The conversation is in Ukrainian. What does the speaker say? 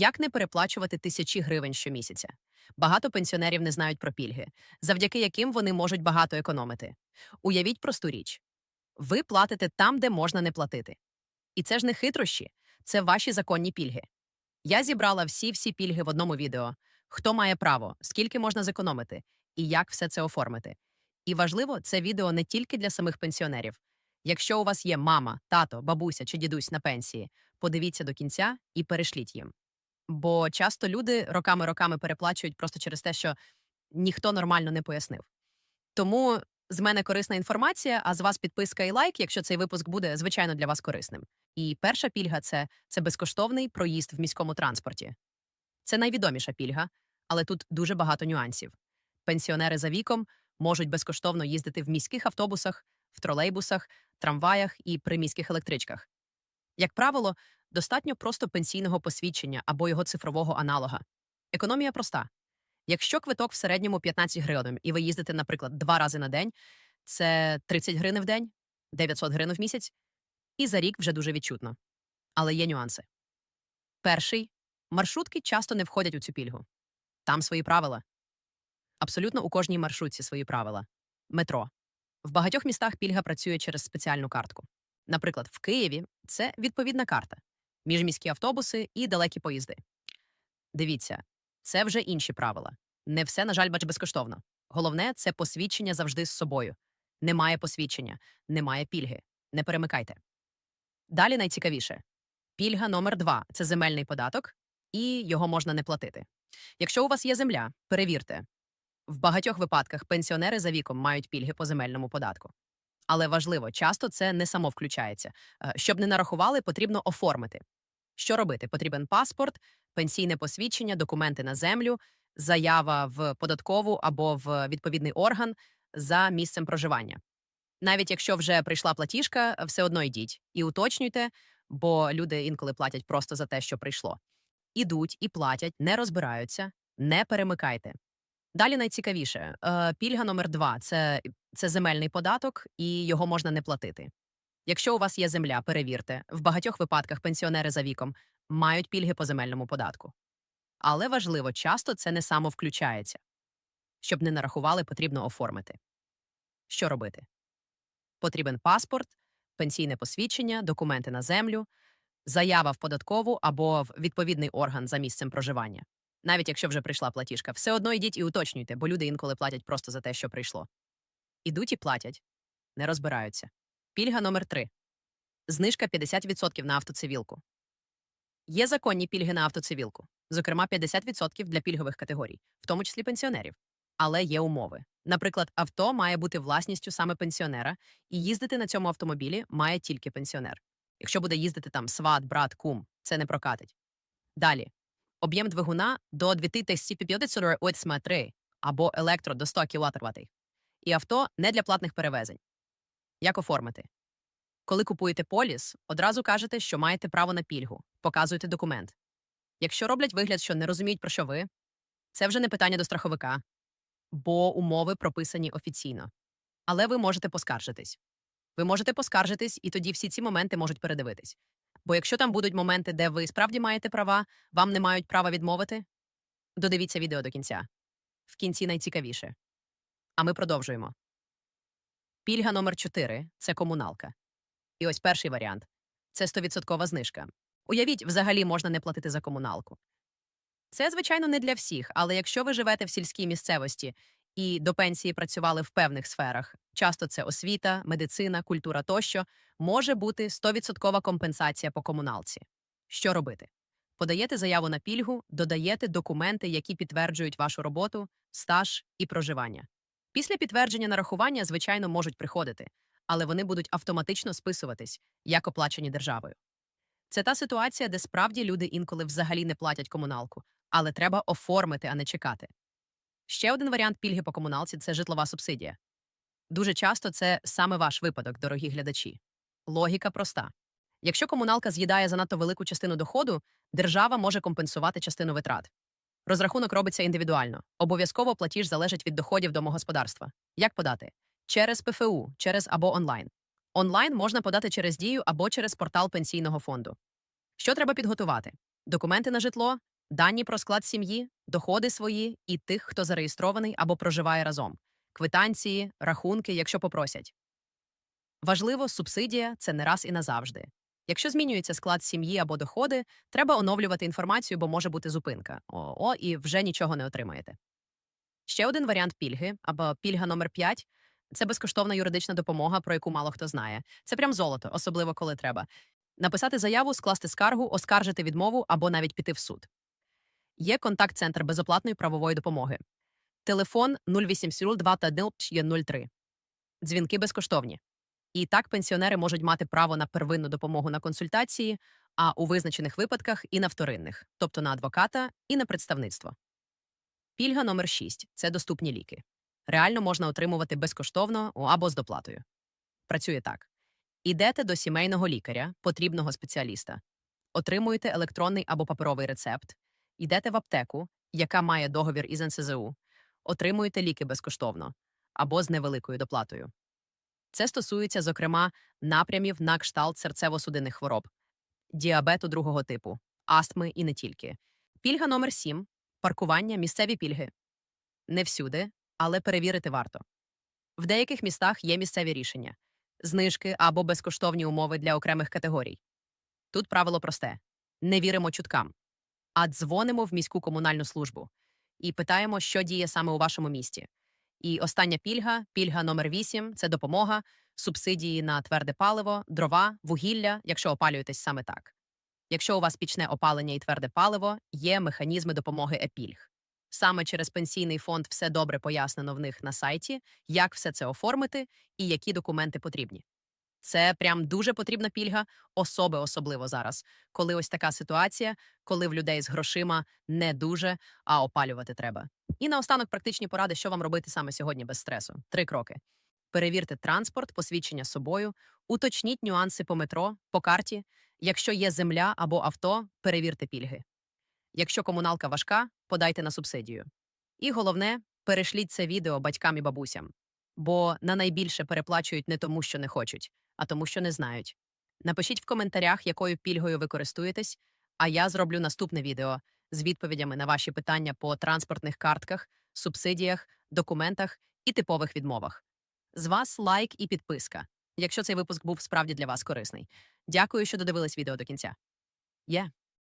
Як не переплачувати тисячі гривень щомісяця? Багато пенсіонерів не знають про пільги, завдяки яким вони можуть багато економити. Уявіть просту річ: ви платите там, де можна не платити. І це ж не хитрощі, це ваші законні пільги. Я зібрала всі всі пільги в одному відео: хто має право, скільки можна зекономити, і як все це оформити. І важливо, це відео не тільки для самих пенсіонерів. Якщо у вас є мама, тато, бабуся чи дідусь на пенсії, подивіться до кінця і перешліть їм. Бо часто люди роками-роками переплачують просто через те, що ніхто нормально не пояснив. Тому з мене корисна інформація, а з вас підписка і лайк, якщо цей випуск буде звичайно для вас корисним. І перша пільга це, це безкоштовний проїзд в міському транспорті. Це найвідоміша пільга, але тут дуже багато нюансів. Пенсіонери за віком можуть безкоштовно їздити в міських автобусах, в тролейбусах, трамваях і приміських електричках. Як правило, достатньо просто пенсійного посвідчення або його цифрового аналога. Економія проста. Якщо квиток в середньому 15 гривень, і ви їздите, наприклад, два рази на день, це 30 гривень в день, 900 гривень в місяць, і за рік вже дуже відчутно. Але є нюанси. Перший маршрутки часто не входять у цю пільгу. Там свої правила. Абсолютно у кожній маршрутці свої правила. Метро. В багатьох містах пільга працює через спеціальну картку. Наприклад, в Києві це відповідна карта, міжміські автобуси і далекі поїзди. Дивіться, це вже інші правила. Не все, на жаль, бач безкоштовно. Головне це посвідчення завжди з собою. Немає посвідчення, немає пільги. Не перемикайте. Далі найцікавіше пільга номер два це земельний податок, і його можна не платити. Якщо у вас є земля, перевірте. В багатьох випадках пенсіонери за віком мають пільги по земельному податку. Але важливо, часто це не само включається. Е, Щоб не нарахували, потрібно оформити. Що робити? Потрібен паспорт, пенсійне посвідчення, документи на землю, заява в податкову або в відповідний орган за місцем проживання. Навіть якщо вже прийшла платіжка, все одно йдіть і уточнюйте, бо люди інколи платять просто за те, що прийшло. Ідуть і платять, не розбираються, не перемикайте. Далі найцікавіше е, пільга номер два це, це земельний податок, і його можна не платити. Якщо у вас є земля, перевірте, в багатьох випадках пенсіонери за віком мають пільги по земельному податку. Але важливо, часто це не самовключається. Щоб не нарахували, потрібно оформити. Що робити? Потрібен паспорт, пенсійне посвідчення, документи на землю, заява в податкову або в відповідний орган за місцем проживання. Навіть якщо вже прийшла платіжка, все одно йдіть і уточнюйте, бо люди інколи платять просто за те, що прийшло. Ідуть і платять, не розбираються. Пільга номер 3 знижка 50% на автоцивілку. Є законні пільги на автоцивілку, зокрема 50% для пільгових категорій, в тому числі пенсіонерів. Але є умови. Наприклад, авто має бути власністю саме пенсіонера, і їздити на цьому автомобілі має тільки пенсіонер. Якщо буде їздити там сват, брат, кум, це не прокатить. Далі об'єм двигуна до 2583 або електро до 100 кВт. І авто не для платних перевезень. Як оформити? Коли купуєте поліс, одразу кажете, що маєте право на пільгу, показуєте документ. Якщо роблять вигляд, що не розуміють, про що ви, це вже не питання до страховика, бо умови прописані офіційно. Але ви можете поскаржитись. Ви можете поскаржитись, і тоді всі ці моменти можуть передивитись. Бо якщо там будуть моменти, де ви справді маєте права, вам не мають права відмовити, додивіться відео до кінця. В кінці найцікавіше. А ми продовжуємо. Пільга номер 4 це комуналка. І ось перший варіант це 100% знижка. Уявіть, взагалі можна не платити за комуналку. Це, звичайно, не для всіх, але якщо ви живете в сільській місцевості і до пенсії працювали в певних сферах, часто це освіта, медицина, культура тощо, може бути 100% компенсація по комуналці. Що робити? Подаєте заяву на пільгу, додаєте документи, які підтверджують вашу роботу, стаж і проживання. Після підтвердження нарахування, звичайно, можуть приходити, але вони будуть автоматично списуватись, як оплачені державою. Це та ситуація, де справді люди інколи взагалі не платять комуналку, але треба оформити, а не чекати. Ще один варіант пільги по комуналці це житлова субсидія. Дуже часто це саме ваш випадок, дорогі глядачі. Логіка проста. Якщо комуналка з'їдає занадто велику частину доходу, держава може компенсувати частину витрат. Розрахунок робиться індивідуально. Обов'язково платіж залежить від доходів домогосподарства. Як подати? Через ПФУ, через або онлайн. Онлайн можна подати через дію або через портал пенсійного фонду. Що треба підготувати? Документи на житло, дані про склад сім'ї, доходи свої і тих, хто зареєстрований або проживає разом, квитанції, рахунки, якщо попросять. Важливо, субсидія це не раз і назавжди. Якщо змінюється склад сім'ї або доходи, треба оновлювати інформацію, бо може бути зупинка. О, о і вже нічого не отримаєте. Ще один варіант пільги або пільга номер 5 це безкоштовна юридична допомога, про яку мало хто знає. Це прям золото, особливо коли треба. Написати заяву, скласти скаргу, оскаржити відмову або навіть піти в суд. Є контакт-центр безоплатної правової допомоги. Телефон 0802 Дзвінки безкоштовні. І так пенсіонери можуть мати право на первинну допомогу на консультації, а у визначених випадках і на вторинних, тобто на адвоката і на представництво. Пільга номер 6 це доступні ліки. Реально можна отримувати безкоштовно або з доплатою. Працює так: ідете до сімейного лікаря, потрібного спеціаліста, отримуєте електронний або паперовий рецепт, йдете в аптеку, яка має договір із НСЗУ, отримуєте ліки безкоштовно або з невеликою доплатою. Це стосується, зокрема, напрямів на кшталт серцево-судинних хвороб, діабету другого типу, астми і не тільки. Пільга номер 7 паркування місцеві пільги. Не всюди, але перевірити варто. В деяких містах є місцеві рішення, знижки або безкоштовні умови для окремих категорій. Тут правило просте: не віримо чуткам, а дзвонимо в міську комунальну службу і питаємо, що діє саме у вашому місті. І остання пільга, пільга номер 8 це допомога, субсидії на тверде паливо, дрова, вугілля, якщо опалюєтесь саме так. Якщо у вас пічне опалення і тверде паливо, є механізми допомоги епільг. Саме через пенсійний фонд все добре пояснено в них на сайті, як все це оформити і які документи потрібні. Це прям дуже потрібна пільга, особи особливо зараз, коли ось така ситуація, коли в людей з грошима не дуже, а опалювати треба. І наостанок практичні поради, що вам робити саме сьогодні без стресу. Три кроки: перевірте транспорт, посвідчення собою, уточніть нюанси по метро, по карті. Якщо є земля або авто, перевірте пільги. Якщо комуналка важка, подайте на субсидію. І головне, перешліть це відео батькам і бабусям, бо на найбільше переплачують не тому, що не хочуть, а тому, що не знають. Напишіть в коментарях, якою пільгою ви користуєтесь, а я зроблю наступне відео з відповідями на ваші питання по транспортних картках, субсидіях, документах і типових відмовах. З вас лайк і підписка, якщо цей випуск був справді для вас корисний. Дякую, що додивились відео до кінця. Є.